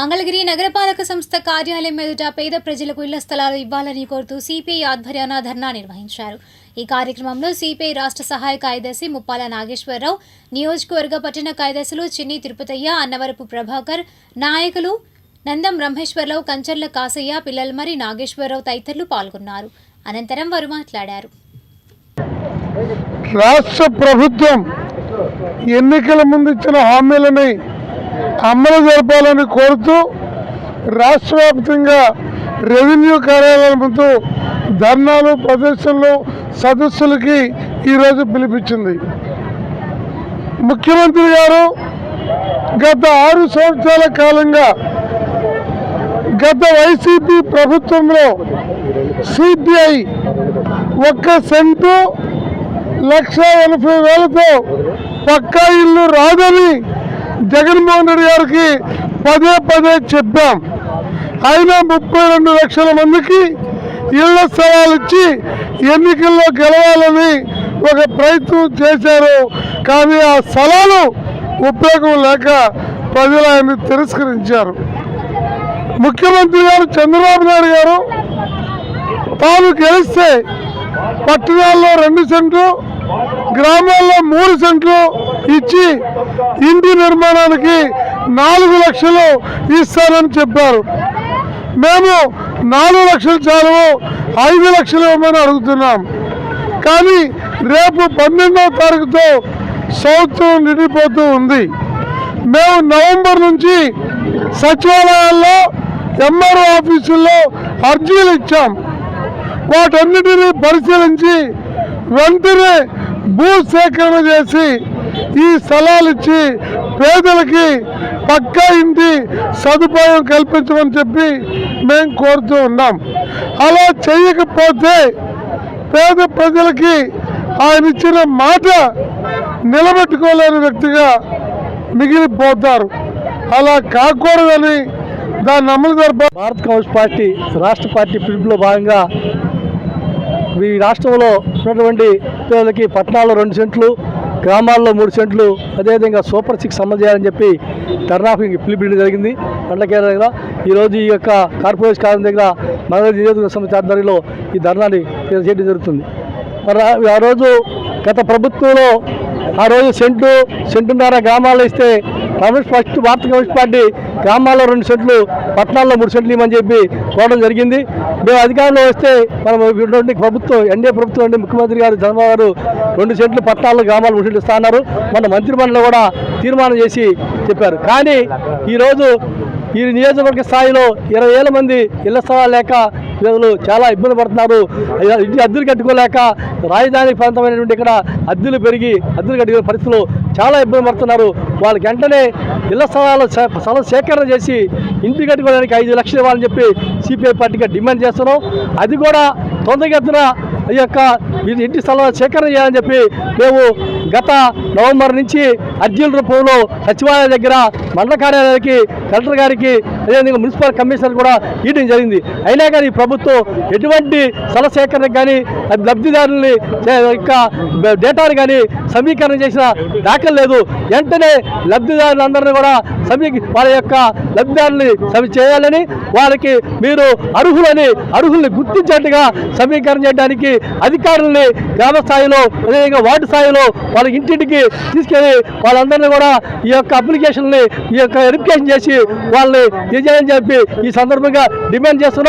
మంగళగిరి నగరపాలక సంస్థ కార్యాలయం ఎదుట పేద ప్రజలకు ఇళ్ళ స్థలాలు ఇవ్వాలని కోరుతూ సిపిఐ ఆధ్వర్యాన ధర్నా నిర్వహించారు. ఈ కార్యక్రమంలో సిపిఐ రాష్ట్ర సహాయ కార్యదర్శి ముప్పాల నాగేశ్వరరావు నియోజకవర్గ పట్టణ కార్యదర్శులు చిన్ని తిరుపతయ్య అన్నవరపు ప్రభాకర్ నాయకులు నందం బ్రహ్మేశ్వరరావు కంచర్ల కాసయ్య పిల్లలమరి నాగేశ్వరరావు తదితరులు పాల్గొన్నారు. అనంతరం వారు మాట్లాడారు. రాష్ట్ర ప్రభుత్వం ఎన్నికల ముందు ఇచ్చిన హామీలని అమలు జరపాలని కోరుతూ రాష్ట్ర వ్యాప్తంగా రెవెన్యూ కార్యాలయం ముందు ధర్నాలు ప్రదర్శనలు సదస్సులకి ఈరోజు పిలిపించింది. ముఖ్యమంత్రి గారు గత ఆరు సంవత్సరాల కాలంగా గత వైసీపీ ప్రభుత్వంలో సిపిఐ ఒక్క సెంటు లక్ష ఎనభై వేలతో పక్కా ఇల్లు రాదని జగన్మోహన్ రెడ్డి గారికి పదే పదే చెప్పాం. అయినా ముప్పై రెండు లక్షల మందికి ఇళ్ళ స్థలాలు ఇచ్చి ఎన్నికల్లో గెలవాలని ఒక ప్రయత్నం చేశారు. కానీ ఆ స్థలాలు ఉపయోగం లేక ప్రజలు ఆయన్ని తిరస్కరించారు. ముఖ్యమంత్రి గారు చంద్రబాబు నాయుడు గారు తాను గెలిస్తే పట్టణాల్లో రెండు సెంట్లు గ్రామాల్లో మూడు సెంట్లు ఇచ్చి ఇంటి నిర్మాణానికి నాలుగు లక్షలు ఇస్తానని చెప్పారు. మేము నాలుగు లక్షలు చాలు ఐదు లక్షలు ఇవ్వమని అడుగుతున్నాం. కానీ రేపు పన్నెండవ తారీఖుతో సంవత్సరం నిండిపోతూ ఉంది. మేము నవంబర్ నుంచి సచివాలయాల్లో ఎంఆర్ఓ ఆఫీసుల్లో అర్జీలు ఇచ్చాం. వాటన్నిటిని పరిశీలించి వెంటనే భూ సేకరణ చేసి ఈ స్థలాలు ఇచ్చి పేదలకి పక్కా ఇంటి సదుపాయం కల్పించమని చెప్పి మేము కోరుతూ ఉన్నాం. అలా చేయకపోతే పేద ప్రజలకి ఆయన ఇచ్చిన మాట నిలబెట్టుకోలేని వ్యక్తిగా మిగిలిపోతారు. అలా కాకూడదని దాన్ని అమలు జరప భారత్ కమ్యూనిస్ట్ పార్టీ రాష్ట్ర పార్టీ పిలుపులో భాగంగా ఈ రాష్ట్రంలో ఉన్నటువంటి పేదలకి పట్టణాల్లో రెండు సెంట్లు గ్రామాల్లో మూడు సెంట్లు అదేవిధంగా సూపర్ సిక్స్ అమలు చేయాలని చెప్పి ధర్నాకు పిలుపుని జరిగింది. పండ్లకేర దగ్గర. ఈరోజు ఈ యొక్క కార్పొరేషన్ కాలం దగ్గర మన నియోజకవర్గ సమితి ఆధ్వర్యంలో ఈ ధర్నాని చేయడం జరుగుతుంది. మరి ఆ- ఆ రోజు గత ప్రభుత్వంలో ఆ రోజు సెంటు సెంటున్నర గ్రామాల్లో ఇస్తే కమ్యూనిస్ట్ ఫస్ట్ భారత కమ్యూనిస్ట్ పార్టీ గ్రామాల్లో రెండు సెంట్లు పట్టణాల్లో మూడు సెంట్లు ఇవ్వమని చెప్పి చూడడం జరిగింది. మేము అధికారంలో వస్తే మనం ఇటువంటి ప్రభుత్వం ఎన్డీఏ ప్రభుత్వం నుండి ముఖ్యమంత్రి గారు చంద్రబాబు గారు రెండు సెంట్లు పట్టణాల్లో గ్రామాలు మూడు సెంట్లు ఇస్తా అన్నారు. మన మంత్రిమండలి కూడా తీర్మానం చేసి చెప్పారు. కానీ ఈరోజు ఈ నియోజకవర్గ స్థాయిలో ఇరవై వేల మంది ఇళ్ళ స్థలాలు లేక ప్రజలు చాలా ఇబ్బంది పడుతున్నారు. ఇంటి అద్దెలు కట్టుకోలేక రాజధాని ప్రాంతమైనటువంటి ఇక్కడ అద్దెలు పెరిగి అద్దెలు కట్టుకునే పరిస్థితులు చాలా ఇబ్బంది పడుతున్నారు. వాళ్ళకి వెంటనే ఇళ్ళ స్థలాలు స్థల సేకరణ చేసి ఇంటి కట్టుకోవడానికి ఐదు లక్షలు ఇవ్వాలని చెప్పి సిపిఐ పార్టీగా డిమాండ్ చేస్తున్నాం. అది కూడా తొందరగా ఈ యొక్క వీరి ఇంటి స్థలాలు సేకరణ చేయాలని చెప్పి మేము గత నవంబర్ నుంచి అర్జీల రూపంలో సచివాలయ దగ్గర మండల కార్యాలయానికి కలెక్టర్ గారికి అదేవిధంగా మున్సిపల్ కమిషనర్ కూడా ఇవ్వడం జరిగింది. అయినా కానీ ప్రభుత్వం ఎటువంటి స్థల సేకరణకు కానీ లబ్ధిదారుల్ని యొక్క డేటాను కానీ సమీకరణ చేసిన దాఖలు లేదు. వెంటనే లబ్ధిదారులందరినీ కూడా సమీ వాళ్ళ యొక్క లబ్ధిదారుల్ని సమి చేయాలని వారికి మీరు అర్హులని అర్హుల్ని గుర్తించేట్టుగా సమీకరణ చేయడానికి అధికారుల్ని గ్రామ స్థాయిలో అదేవిధంగా వార్డు స్థాయిలో వాళ్ళ ఇంటింటికి తీసుకెళ్ళి వాళ్ళందరినీ కూడా ఈ యొక్క అప్లికేషన్ని ఈ యొక్క వెరిఫికేషన్ చేసి వాళ్ళని చెప్పి ఈ సందర్భంగా డిమాండ్ చేస్తున్నాం.